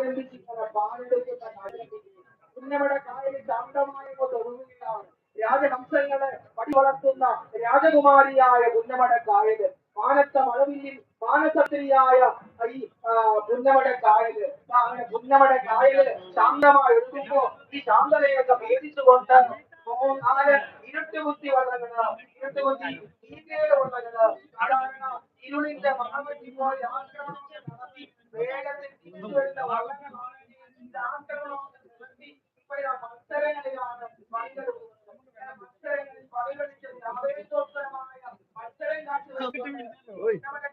ആരംഭിച്ചിങ്ങനെ പാലെടുക്കുന്ന കാര്യം ഉന്നമട കായൽ ശാന്തമായി ഒഴുകുകയാണ് രാജഹംസങ്ങളെ പടി വളർത്തുന്ന രാജകുമാരിയായ പുന്നമട കായൽ മാനത്ത മഴവില്ലിൽ മാനസത്രിയായ ഈ പുന്നമട കായൽ അങ്ങനെ പുന്നമട കായൽ ശാന്തമായി ഒഴുകുമ്പോ ഈ ശാന്തതയൊക്കെ Absolutely.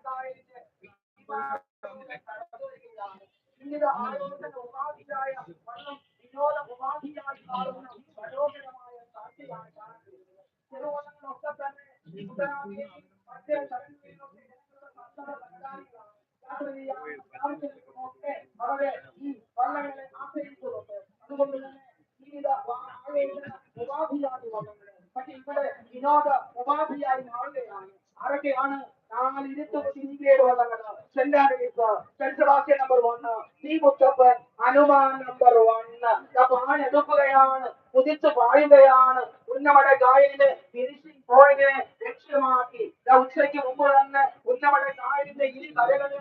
നമ്പർ വണ്ണ് പാഞ്ഞെടുക്കുകയാണ് കുതിച്ചു പായുകയാണ്. ഉന്നമട കായലിലെ ഫിനിഷിംഗ് പോയിന്റിനെ ലക്ഷ്യമാക്കി ഉച്ചയ്ക്ക് മുമ്പ് തന്നെ ഉന്നമട കായലിന്റെ ഇരു കരകളിലും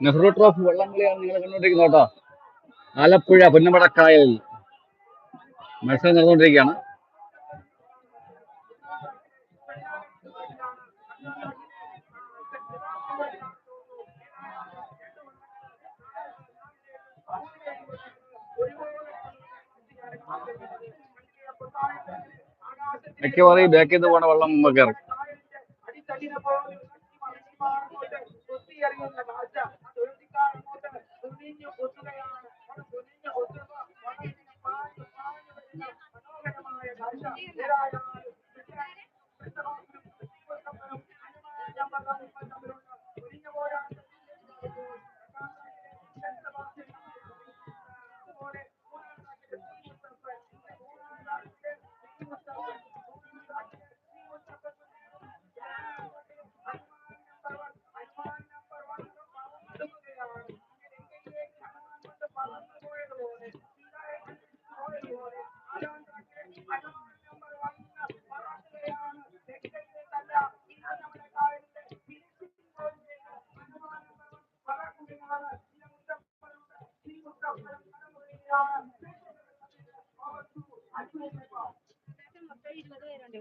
നെഹ്റു ട്രോഫി വള്ളംകളിയാണ് നിങ്ങൾ കണ്ടുകൊണ്ടിരിക്കുന്നത് കേട്ടോ. ആലപ്പുഴ പുന്നമടക്കായലിൽ മത്സരം നടന്നുകൊണ്ടിരിക്കുകയാണ്. മിക്കവാറും ഈ ബാക്കിൽ നിന്ന് പോണ വെള്ളം മുമ്പ് കയറും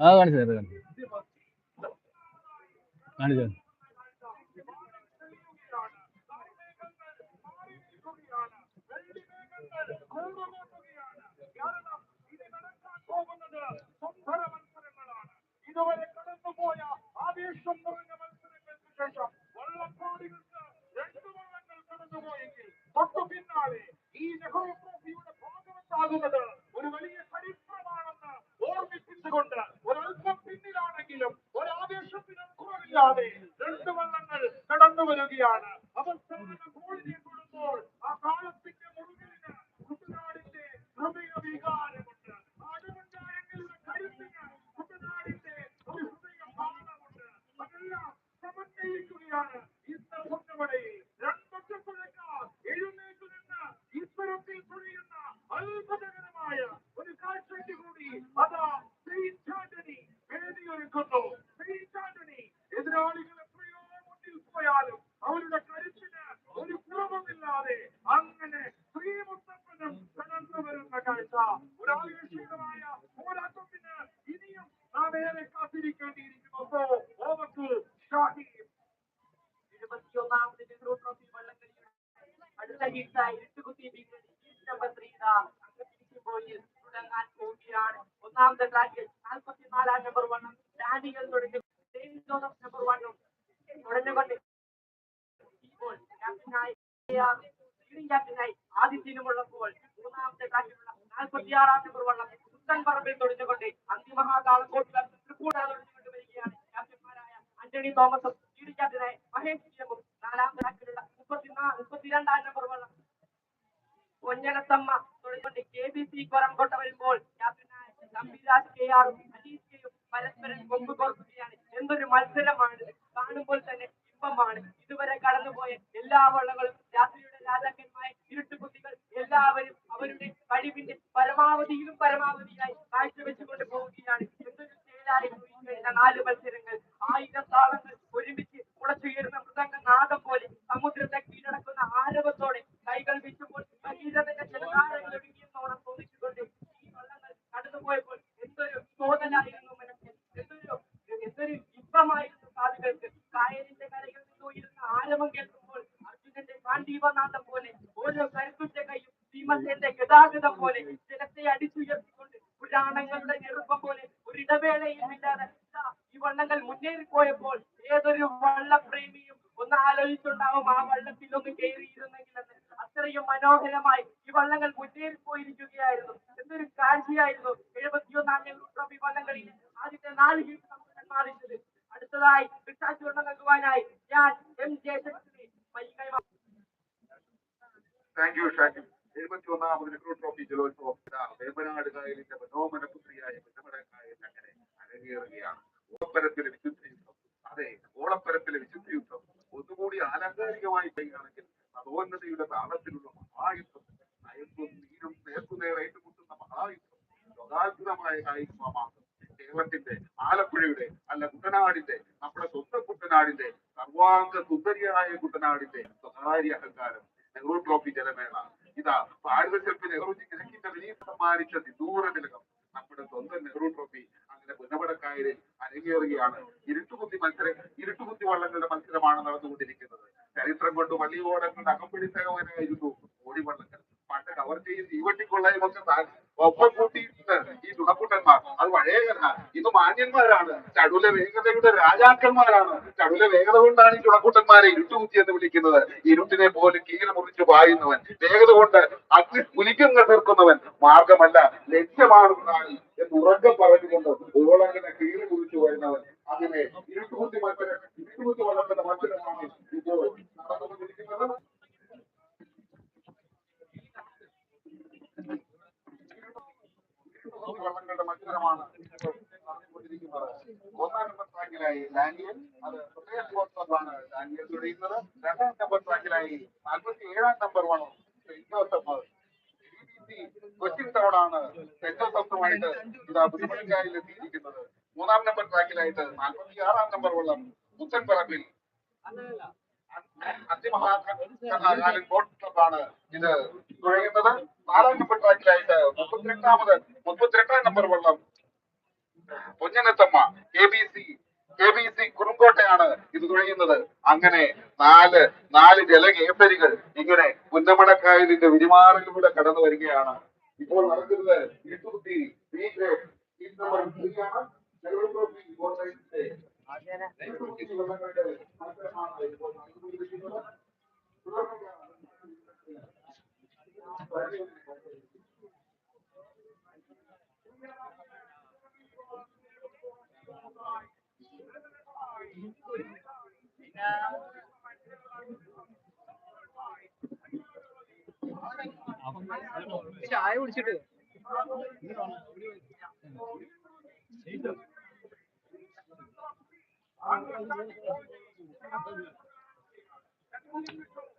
ആ കാണിച്ചു തരാം കാണിച്ചു കാണിച്ചു. ഒരാവേശത്തിനും രണ്ടു വള്ളങ്ങൾ കടന്നു വരികയാണ്. അവസാന ഗോളിനെ ആ കുട്ടനാടിന്റെ ഹൃദയ വികാരമുണ്ട്. ആടുമുണ്ടായെങ്കിലുള്ള കരുത്തിന് കുട്ടനാടിന്റെ ഒരു സമന്വയിക്കുകയാണ്. കാഴ്ച ഒരു ആകർഷകമായ പോരാട്ടത്തിന് ഇനിയും നാം ഏറെ കാത്തിരിക്കേണ്ടിയിരിക്കുന്നു. ഓവർ ടു ഷാഹിദ് ഇരുപത്തിയൊന്നാമത് നെഹ്റു ട്രോഫി വള്ളംകളിയുടെ അടുത്ത ഹീറ്റായി ഇരുട്ടുകുത്തി ബിങ്കടി നമ്പർ ത്രീ തുടങ്ങാൻ പോവുകയാണ്. ഒന്നാമത്തെ ട്രാക്കിൽ നാൽപ്പത്തിനാലാം നമ്പർ വണ്ണം ഡാനികൾ തുടങ്ങി സെയിന്റ് ജോസഫ് നമ്പർ വണ്ണും തുടഞ്ഞുകൊണ്ട് ഇപ്പോൾ ക്യാപ്റ്റനായി ലീഡിംഗ് ക്യാപ്റ്റനായി ആദിത്യനുമുള്ളപ്പോൾ മൂന്നാമത്തെ ട്രാക്കിലുള്ള നാൽപ്പത്തിയാറാം നമ്പർ വണ്ണം പുത്തൻ പറമ്പിൽ തുടഞ്ഞുകൊണ്ട് അന്തിമഹാകാളം കോട്ടുകാർ തൃക്കൂടാ തുടഞ്ഞുകൊണ്ട് വരികയാണ് ക്യാപ്റ്റന്മാരായ ആന്റണി തോമസും ക്യാപ്റ്റനായ മഹേഷ് നാലാം റാക്കിലുള്ള മുപ്പത്തിനാല് മുപ്പത്തിരണ്ടാം നമ്പറുമുള്ള വണ്ണം തുടങ്ങി കെ ബി സി കൊറംകോട്ട വരുമ്പോൾ ക്യാപ്റ്റനായ ഗംഭീരാജ് കെ ആറും അനീസ് കെയും പരസ്പരം കൊമ്പ് കോർക്കുകയാണ് എന്തൊരു മത്സരമാണ് കാണുമ്പോൾ തന്നെ ഇമ്പമാണ് ഇതുവരെ കടന്നുപോയ എല്ലാ വള്ളങ്ങളും രാത്രിയുടെ രാജാക്കന്മാരെ ഇരുട്ടുകുത്തികൾ എല്ലാവരും അവരുടെ കഴിവിന്റെ പരമാവധിയിലും പരമാവധിയായി കാഴ്ചവെച്ചുകൊണ്ട് പോവുകയാണ് എന്തൊരു ചേലായിരുന്നു ഈ കഴിഞ്ഞ നാല് മത്സരങ്ങൾ ആയിരം താളങ്ങൾ ഒരുമിച്ച് ഉളച്ചുയരുന്ന മൃദംഗ നാദം പോലെ സമുദ്രത്തെ കീഴടക്കുന്ന ആരവത്തോടെ കൈകൾ വീശുമ്പോൾ ഭഗീരഥന്റെ ജലധാരകൾ ഒഴുകിയെന്നോണം തോന്നിച്ചുകൊണ്ട് ഈ വള്ളങ്ങൾ കടന്നുപോയപ്പോൾ എന്തൊരു തോന്നലായിരുന്നു എന്തൊരു എന്തൊരു ഇമ്പമായിരുന്നു കാതുകൾക്ക് കായലിന്റെ കരയിൽ നിന്ന് ഉയരുന്ന ആരവം കേൾക്കുമ്പോൾ അർജുനന്റെ കാണ്ടീവനാഥം പോലെ ഓരോ കരുത്തുറ്റ കൈയും ഭീമസേന്റെ ഗതാഗതം പോലെ ജലത്തെ അടിച്ചുയർത്തിക്കൊണ്ട് പുരാണങ്ങളുടെ ഞെരുപ്പം പോലെ ഒരിടവേളയുമില്ലാതെ ഈ വള്ളങ്ങൾ മുന്നേറിപ്പോയപ്പോൾ ഏതൊരു വള്ളപ്രേമിയും ഒന്ന് ആലോചിച്ചുണ്ടാവും ആ വള്ളത്തിൽ ഒന്ന് കയറിയിരുന്നെങ്കിൽ അത്രയും മനോഹരമായി ഈ വള്ളങ്ങൾ മുന്നേറിപ്പോയിരിക്കുകയായിരുന്നു എന്തൊരു കാഴ്ചയായിരുന്നു എഴുപത്തിയൊന്നാം നെഹ്റു ട്രോഫി വള്ളംകളിയിൽ ആദ്യത്തെ നാല് ഹീറ്റ് നമുക്ക് സമ്മാനിച്ചത് അടുത്തതായി ദൃക്സാക്ഷി വള്ളം നൽകുവാനായി ഞാൻ എം ജയശക്തിനെ മൈകൈമാ താങ്ക് യു ഷാജു എഴുപത്തി ഒന്നാമത് നെഹ്റു ട്രോഫി ജലോത്സവം. വേമ്പനാട് കായലിന്റെ മനോമന പുത്രിയായ പുന്നമടക്കായൽ അങ്ങനെ അരങ്ങേറുകയാണ്. ഓളപ്പരത്തിലെ വിശുദ്ധ യുദ്ധം. അതെ ഓളപ്പരത്തിലെ വിശുദ്ധ യുദ്ധം. ഒന്നുകൂടി ആലങ്കാരികമായി ചെയ്യുകയാണെങ്കിൽ അതോന്നതയുടെ താളത്തിലുള്ള മഹായുദ്ധം നയമ്പും നീരും നേർക്കുനേർ ഏറ്റുമുട്ടുന്ന മഹായുദ്ധം ലോകാത്ഭുതമായ കായികമാകും കേരളത്തിന്റെ ആലപ്പുഴയുടെ അല്ല കുട്ടനാടിന്റെ നമ്മുടെ സ്വന്തം കുട്ടനാടിന്റെ സർവാംഗ സുന്ദരിയായ കുട്ടനാടിന്റെ സ്വകാര്യ അഹങ്കാരം. നെഹ്റു ട്രോഫി ജലമേള ഇതാ ഭാരതശില്പി നെഹ്റുജി കിഴക്കിന്റെ വിനീത് സമ്മാനിച്ച വിദൂര തിലകം. നമ്മുടെ സ്വന്തം നെഹ്റു ട്രോഫി അങ്ങനെ പുന്നപടക്കായലിൽ അരങ്ങേറുകയാണ്. ഇരുട്ടുകുത്തി മത്സരം ഇരുട്ടുകുത്തി വള്ളങ്ങളുടെ മത്സരമാണ് നടന്നുകൊണ്ടിരിക്കുന്നത്. ചരിത്രം കൊണ്ട് വള്ളിയോടങ്ങളുടെ ഓടി ഓടിവള്ളങ്ങൾ പണ്ട് കവർ ചെയ്ത് തീവട്ടിക്കൊള്ളയും ഒപ്പം കൂട്ടിയിട്ട് ഈ തുണക്കുട്ടന്മാർ അത് പഴയ കഥ. ഇത് മാന്യന്മാരാണ്. ചടുല വേഗതയുടെ രാജാക്കന്മാരാണ്. ചടുല വേഗത കൊണ്ടാണ് ഈ തുണക്കുട്ടന്മാരെ ഇരുട്ടുകുത്തി എന്ന് വിളിക്കുന്നത്. ഇരുട്ടിനെ പോലെ കീഴ് മുറിച്ച് പായുന്നവൻ. വേഗത കൊണ്ട് അഗ്നി കുലിക്കം കണ്ടിർക്കുന്നവൻ മാർഗമല്ല ലക്ഷ്യമാണ് എന്ന് ഉറക്കം പറഞ്ഞുകൊണ്ട് ഓളങ്ങനെ കീഴ് മുറിച്ച് വരുന്നവൻ. അങ്ങനെ ഇരുട്ടുകുത്തി മത്സരം ഇരുട്ടുകുത്തി വളർത്തുന്ന മത്സരമാണ് ഇപ്പോൾ നടന്നുകൊണ്ടിരിക്കുന്നത് വള്ളങ്ങളുടെ മത്സരമാണ് ഒന്നാം നമ്പർ ട്രാക്കിലായി ഡാനിയൽ അത് സ്പോർട്സാണ് ഡാനിയൽ തുഴയുന്നത് രണ്ടാം നമ്പർ ട്രാക്കിലായി നാൽപ്പത്തി ഏഴാം നമ്പർ ജോസഫ് കൊച്ചിൻ ടൗണാണ് സെന്റ് ജോസഫുമായിട്ട് ഇതാ എത്തിയിരിക്കുന്നത്. മൂന്നാം നമ്പർ ട്രാക്കിലായിട്ട് നാൽപ്പത്തി ആറാം നമ്പർ വള്ളം മുത്തൻ പറമ്പിൽ അതിമഹാകാലൻ ഇത് തുഴയുന്നത് നാലാം മുപ്പത്തിരണ്ടാമത് മുപ്പത്തിരണ്ടാം നമ്പർ വള്ളം Ponnanathamma K B C K B C കുറുങ്കോട്ടയാണ് ഇത് തുഴയുന്നത് അങ്ങനെ നാല് നാല് ജലകേസരികൾ ഇങ്ങനെ പുന്നമടക്കായലിന്റെ വിരിമാറിലൂടെ കടന്നു വരികയാണ് ഇപ്പോൾ നടക്കുന്നത് ബി ഗ്രേഡ് നമ്പർ ചായ കുടിച്ചിട്ട് ഈ മറ്റേ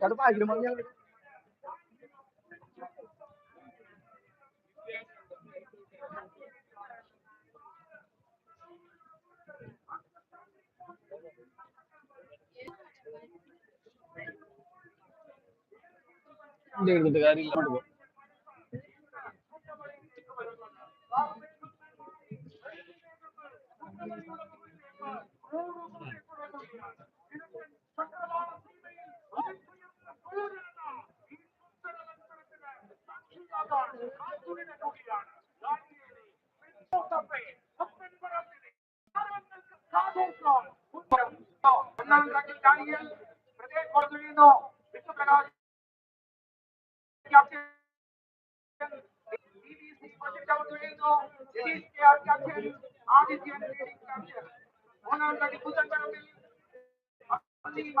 Kalau Pak Agrimonnya Thank you. Captain, Audit and Leading Captain. One under the Putan Parabelli. Leading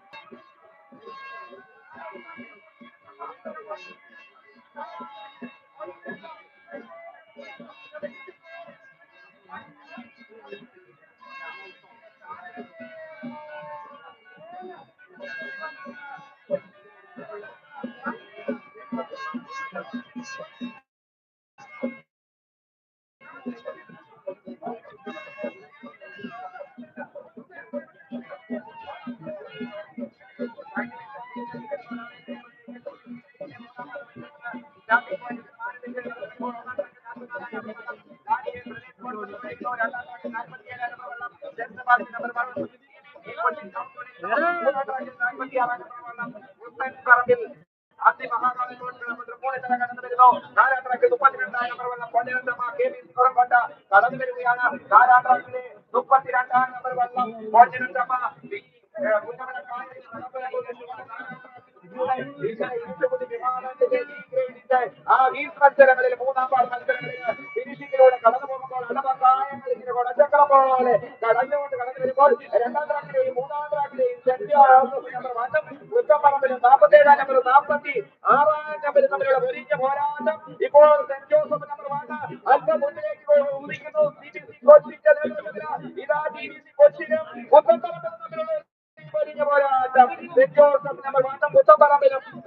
കടന്നു വരികയാണ് നാലാം ട്രാക്കിലെ മുപ്പത്തിരണ്ടാം നമ്പർ വള്ളം ഭോജനത്തമ്മ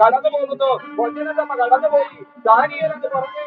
കടന്നു പോകുന്നു. കടന്നു കടന്നുപോയി. ദാനിയൽ എന്ന് പറഞ്ഞ്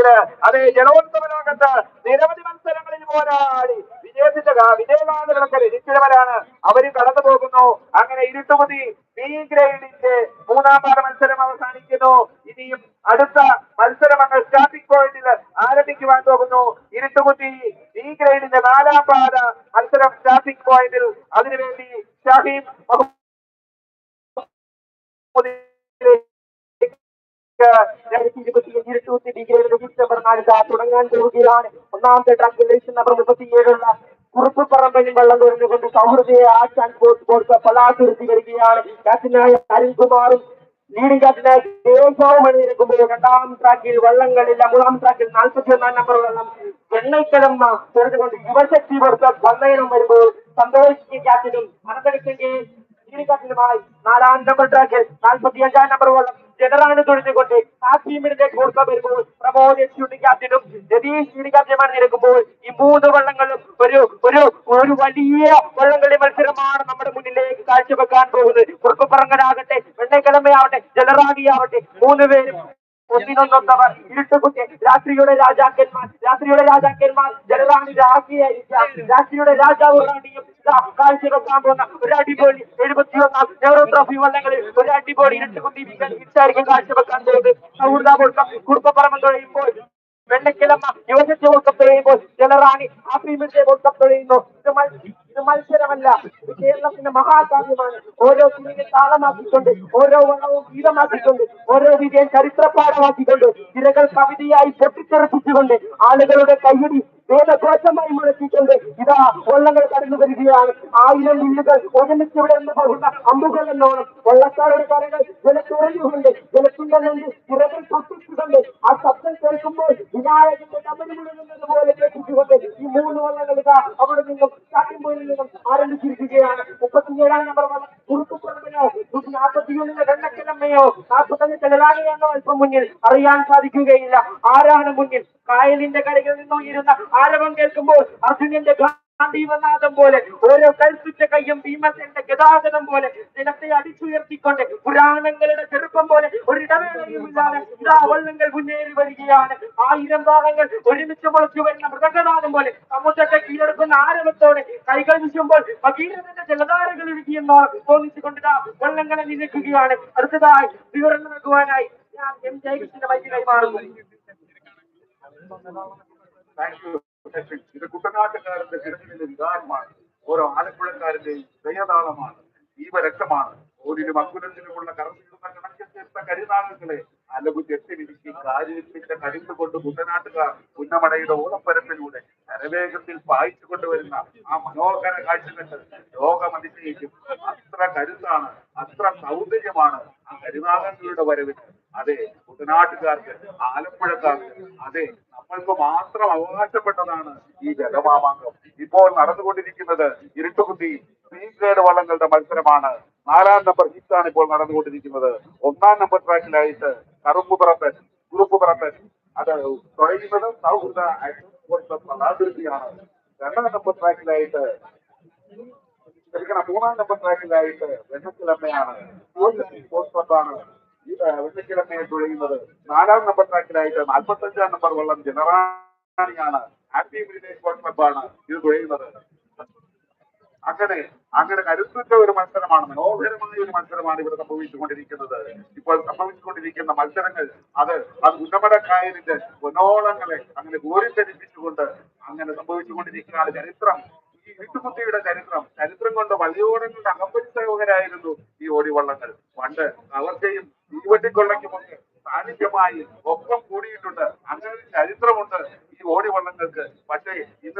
ക്യാപ്റ്റൻസിയിൽ അതെ ജലോത്സവ ലോകത്ത് തുടങ്ങാൻ പോവുകയാണ് ഒന്നാമത്തെ ട്രാക്കിൽ ലൈസൻസ് നമ്പർ മുപ്പത്തിയേഴുള്ള കുറുപ്പ് പറമ്പലിൽ വെള്ളം കുറഞ്ഞുകൊണ്ട് സൗഹൃദയെ ആശാൻ സ്പോർട്സ് ബോർഡ് പലാതുരുത്തി വരികയാണ്. ക്യാപ്റ്റനായ അരുൺകുമാറും ലീഡിംഗ് ക്യാപ്റ്റനായ അണിനിരക്കുമ്പോൾ രണ്ടാം ട്രാക്കിൽ വള്ളങ്ങളില്ല. മൂന്നാം ട്രാക്കിൽ നാൽപ്പത്തി ഒന്നാം നമ്പർ വെള്ളം എണ്ണയ്ക്കലമ്മ തുറന്നുകൊണ്ട് യുവശക്തി പുറത്ത് പന്തയനം വരുമ്പോൾ സന്തോഷ് ക്യാപ്റ്റനും അനന്തരത്തിന്റെ ലീഡിംഗ് നാലാം നമ്പർ ട്രാക്കിൽ നാൽപ്പത്തി അഞ്ചാം നമ്പർ വള്ളം ജനറാണ് തുഴഞ്ഞുകൊണ്ട് ആ ടീമിന്റെ കൂടുതൽ വരുമ്പോൾ പ്രമോദ് ഷൂട്ടിംഗ് ക്യാപ്റ്റനും രതീഷ് ലീഡിംഗ് ക്യാപ്റ്റനുമാണ് നിരക്കുമ്പോൾ ഈ മൂന്ന് വള്ളങ്ങളും ഒരു ഒരു ഒരു വലിയ വള്ളംകളി മത്സരമാണ് നമ്മുടെ മുന്നിലേക്ക് കാഴ്ചവെക്കാൻ പോകുന്നത്. കുറുപ്പപ്പറങ്ങനാകട്ടെ വെണ്ണക്കലമ്മയാവട്ടെ ജലറാണിയാവട്ടെ മൂന്ന് പേരും ഒന്നിനൊന്നൊന്നവർ ഇരുട്ടുകുത്തി രാത്രിയുടെ രാജാക്കന്മാർ രാത്രിയുടെ രാജാക്കന്മാർ ജലറാണി രാജ്ഞിയായിരിക്കാം രാത്രിയുടെ രാജാവ് റാണിയും ഇതാ കാഴ്ചവെക്കാൻ പോകുന്ന ഒരു അടിപൊളി എഴുപത്തിയൊന്നാം നെഹ്റു ട്രോഫി വള്ളങ്ങളിൽ ഒരു അടിപൊളി ഇരുട്ടുകുത്തി ഇട്ടായിരിക്കും കാഴ്ചവെക്കാൻ പോകുന്നത്. സൗഹൃദ കൊടുക്കം കുടുംബപ്പറമ്പ് തുഴയുമ്പോൾ വെള്ളക്കിളമ്മ യുവശക്തി വോൾക്കപ്പ് തുഴയുമ്പോൾ ജലറാണി ആഫ്രീമിന്റെ വോൾക്കപ്പ് തെളിയുന്നു ഇത് മത്സരമല്ല. കേരളത്തിന്റെ മഹാകാവ്യമാണ്. ഓരോ കുഞ്ഞിനെ താളമാക്കിക്കൊണ്ട് ഓരോ വളവും ഗീതമാക്കിക്കൊണ്ട് ഓരോ വിജയം ചരിത്രപാഠമാക്കിക്കൊണ്ട് തിരകൾ കവിതയായി പൊട്ടിത്തെറിപ്പിച്ചുകൊണ്ട് ആളുകളുടെ കയ്യടി വേദഘോഷമായി മുഴക്കിക്കൊണ്ട് ഇതാ വള്ളങ്ങൾ കടന്നു വരികയാണ്. ആയിരം വില്ലുകൾ ഒരുമിച്ച് ഇവിടെ നിന്ന് പോകുന്ന അമ്പുകൾ എന്നോണം. വള്ളക്കാരുടെ കരകൾ ജലത്തുറഞ്ഞുകൊണ്ട് ജലത്തിന്റെ നെല്ല് തിരകൾ പൊട്ടിച്ചുകൊണ്ട് ആ ശബ്ദം കേൾക്കുമ്പോൾ വിനായകന്റെ കമ്പനി മുഴങ്ങുന്നത് പോലെ കേൾപ്പിച്ചുകൊണ്ട് ഈ മൂന്ന് വള്ളങ്ങൾ ഇതാ അവിടെ നിന്നും നിന്നും ആരംഭിച്ചിരിക്കുകയാണ്. മുപ്പത്തിയേഴാം നമ്പർ വള്ളം കുറുക്കുപുറമയോ നാൽപ്പത്തിയൊന്നിന് വെണ്ണക്കിലമ്മയോ നാൽപ്പത്തഞ്ച് ചെലലാകെയാണോ അല്പം മുന്നിൽ അറിയാൻ സാധിക്കുകയില്ല. ആരാണ് മുന്നിൽ? കായലിന്റെ കരയിൽ നിന്നുയരുന്ന ആരവം കേൾക്കുമ്പോൾ അർജുനന്റെ ഗാന്ധീവനാഥം പോലെ ഓരോ കരുത്തുറ്റ കയ്യും ഭീമസേന്റെ ഗതാഗതം പോലെ ജനത്തെ അടിച്ചുയർത്തിക്കൊണ്ട് പുരാണങ്ങളുടെ ചെറുപ്പം പോലെ ഒരിടവേളയുമില്ലാതെ ഇതാ വള്ളങ്ങൾ മുന്നേറി വരികയാണ്. ആയിരം ഭാഗങ്ങൾ ഒരുമിച്ച് മുളച്ചു വരുന്ന മൃതഗതാഗം പോലെ സമുദ്രത്തെ കീഴടക്കുന്ന ആരവത്തോടെ കൈകൾ വിശുമ്പോൾ ഭഗീരഥന്റെ ജലധാരകൾ ഒഴുകിയെന്നോളം തോന്നിച്ചുകൊണ്ട് ഇതാ വള്ളങ്ങളെ നിരക്കുകയാണ് അടുത്തതായി വിവരണം നൽകുവാനായി ഞാൻ എം ജയകൃഷ്ണന്റെ വൈകി കൈമാറുന്നു. Thank യു ഇത് കുട്ടനാട്ടുകാരന്റെ കിടങ്ങിലെ വികാരമാണ്. ഓരോ ആലപ്പുഴക്കാരന്റെയും ദയതാളമാണ്. ജീവരക്തമാണ്. ഓരോ അക്കുലത്തിലുമുള്ള കറന്നിടുന്ന കണക്കിൽ ചേർത്ത കരുനാളുകളെ അലകുറ്റി എട്ടിനിരിക്കി കാര്യത്തിന്റെ കരുത്ത് കൊണ്ട് കുട്ടനാട്ടുകാർ പുന്നമടയുടെ ഓളപ്പരപ്പിലൂടെ കരവേഗത്തിൽ പായിച്ചു കൊണ്ടുവരുന്ന ആ മനോഹര കാഴ്ച കണ്ട് ലോകം അത്ര കരുത്താണ് അത്ര സൗന്ദര്യമാണ് ആ കരുനാഗങ്ങളുടെ വരവിന് അതെ കുട്ടനാട്ടുകാർക്ക് ആലപ്പുഴക്കാർക്ക് അതെ നമ്മൾക്ക് മാത്രം അവകാശപ്പെട്ടതാണ് ഈ ജലമാമാങ്കം ഇപ്പോൾ നടന്നുകൊണ്ടിരിക്കുന്നത് ഇരുട്ടുകുത്തി ഗ്രേഡ് വള്ളങ്ങളുടെ മത്സരമാണ്. നാലാം നമ്പർ ഹിറ്റാണ് ഇപ്പോൾ നടന്നുകൊണ്ടിരിക്കുന്നത്. ഒന്നാം നമ്പർ ട്രാക്കിലായിട്ട് കറുപ്പ് പറപ്പൻ കുറുപ്പ് പറപ്പൻ അത് തുടങ്ങുന്നത് സൗഹൃദ കലാകൃതിയാണ്. രണ്ടാം നമ്പർ ട്രാക്കിലായിട്ട് മൂന്നാം നമ്പർ ട്രാക്കിലായിട്ട് വെണ്ണക്കിലമ്മയാണ് ആണ് വെള്ളിക്കിഴമയെ തുഴയുന്നത്. നാലാം നമ്പർ ട്രാക്കിലായിട്ട് നാൽപ്പത്തി അഞ്ചാം നമ്പർ വള്ളം ജനറാണിയാണ്. ഹാപ്പി വില്ലേജ് ബോട്ട് ക്ലബാണ് ഇത് തുഴയുന്നത്. അങ്ങനെ അങ്ങനെ കരുത്തുറ്റ ഒരു മത്സരമാണ് മനോഹരമായ ഒരു മത്സരമാണ് ഇവിടെ സംഭവിച്ചുകൊണ്ടിരിക്കുന്നത്. ഇപ്പോൾ സംഭവിച്ചുകൊണ്ടിരിക്കുന്ന മത്സരങ്ങൾ അത് അത് ഉന്നമടക്കായലിന്റെ പൊന്നോളങ്ങളെ അങ്ങനെ കോരിത്തരിപ്പിച്ചുകൊണ്ട് അങ്ങനെ സംഭവിച്ചുകൊണ്ടിരിക്കുകയാണ് ചരിത്രം ഈ വീട്ടുമുത്തിയുടെ ചരിത്രം. ചരിത്രം കൊണ്ട് വലിയോടങ്ങളുടെ അകമ്പരിസേവകരായിരുന്നു ഈ ഓടിവള്ളങ്ങൾ. പണ്ട് കവർച്ചയും തീവട്ടിക്കൊള്ളയ്ക്കുമൊക്കെ സാന്നിധ്യമായി ഒപ്പം കൂടിയിട്ടുണ്ട്. അങ്ങനെ ഒരു ചരിത്രമുണ്ട് ഈ ഓടിവള്ളങ്ങൾക്ക്. പക്ഷേ ഇന്ന്